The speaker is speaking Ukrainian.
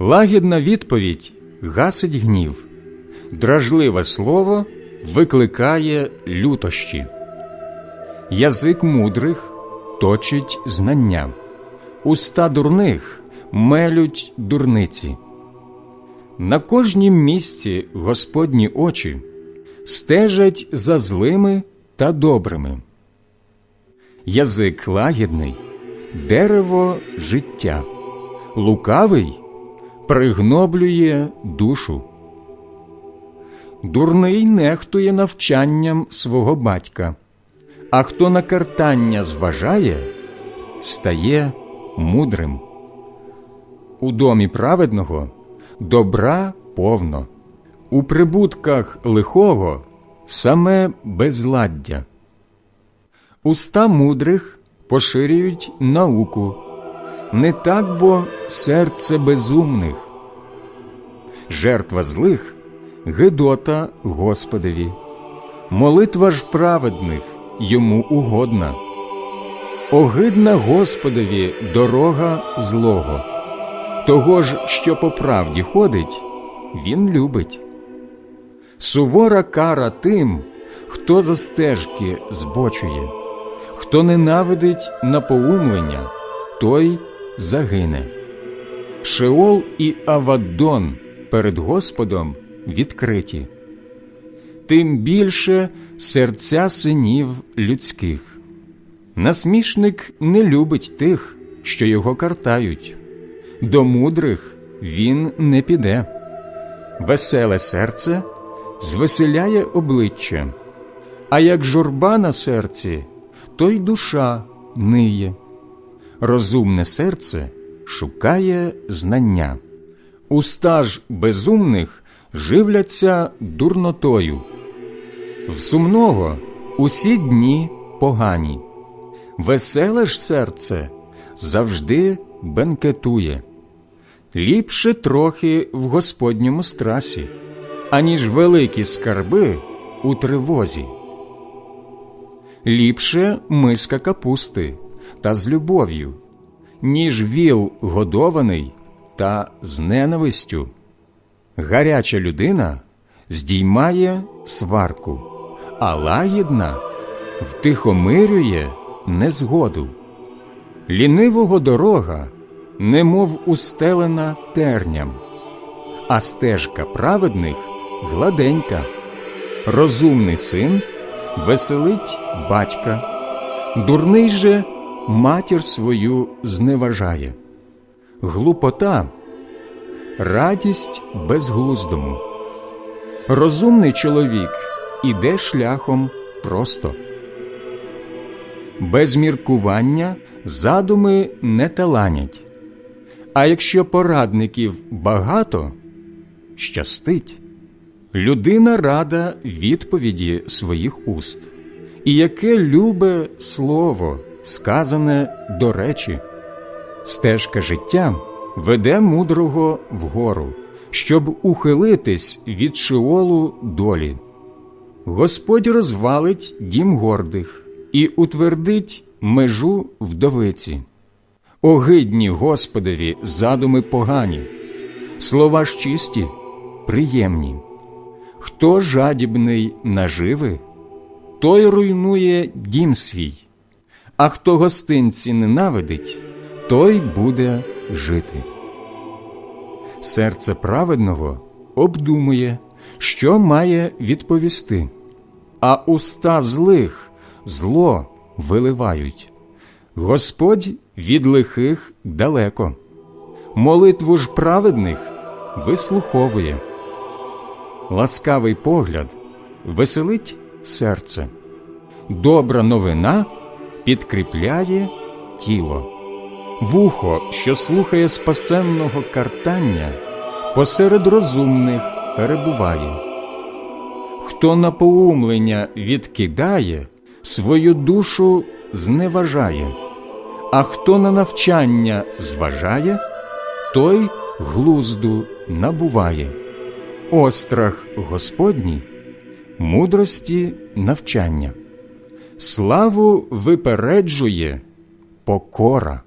Лагідна відповідь гасить гнів, дражливе слово викликає лютощі. Язик мудрих точить знання, уста дурних мелють дурниці. На кожнім місці Господні очі стежать за злими та добрими. Язик лагідний дерево життя, лукавий пригноблює душу. Дурний нехтує навчанням свого батька, а хто на картання зважає, стає мудрим. У домі праведного добра повно, у прибутках лихого саме безладдя. Уста мудрих поширюють науку, не так бо серце безумних. Жертва злих гидота Господеві, молитва ж праведних йому угодна. Огидна Господові дорога злого, того ж, що по правді ходить, він любить. Сувора кара тим, хто за стежки збочує, хто ненавидить напоумлення, той загине. Шеол і Аваддон перед Господом відкриті, тим більше серця синів людських. Насмішник не любить тих, що його картають, до мудрих він не піде. Веселе серце звеселяє обличчя, а як журба на серці, то й душа ниє. Розумне серце шукає знання. Уста ж безумних живляться дурнотою. В сумного усі дні погані. Веселе ж серце завжди бенкетує. Ліпше трохи в Господньому страсі, аніж великі скарби у тривозі. Ліпше миска капусти та з любов'ю, ніж віл годований та з ненавистю. Гаряча людина здіймає сварку, а лагідна втихомирює незгоду. Лінивого дорога, немов устелена терням, а стежка праведних гладенька. Розумний син веселить батька, дурний же матір свою зневажає. Глупота радість безглуздому. Розумний чоловік іде шляхом просто. Без міркування задуми не таланять, а якщо порадників багато, щастить. Людина рада відповіді своїх уст, і яке любе слово, сказане до речі, стежка життя веде мудрого вгору, щоб ухилитись від шиолу долі. Господь розвалить дім гордих і утвердить межу вдовиці. Огидні Господові задуми погані, слова ж чисті, приємні. Хто жадібний наживи, той руйнує дім свій, а хто гостинці ненавидить, той буде жити. Серце праведного обдумує, що має відповісти, а уста злих зло виливають. Господь від лихих далеко, молитву ж праведних вислуховує. Ласкавий погляд веселить серце, добра новина підкріпляє тіло. Вухо, що слухає спасенного картання, посеред розумних перебуває. Хто на поумлення відкидає, свою душу зневажає, а хто на навчання зважає, той глузду набуває. Острах Господній мудрості навчання. Славу випереджує покора.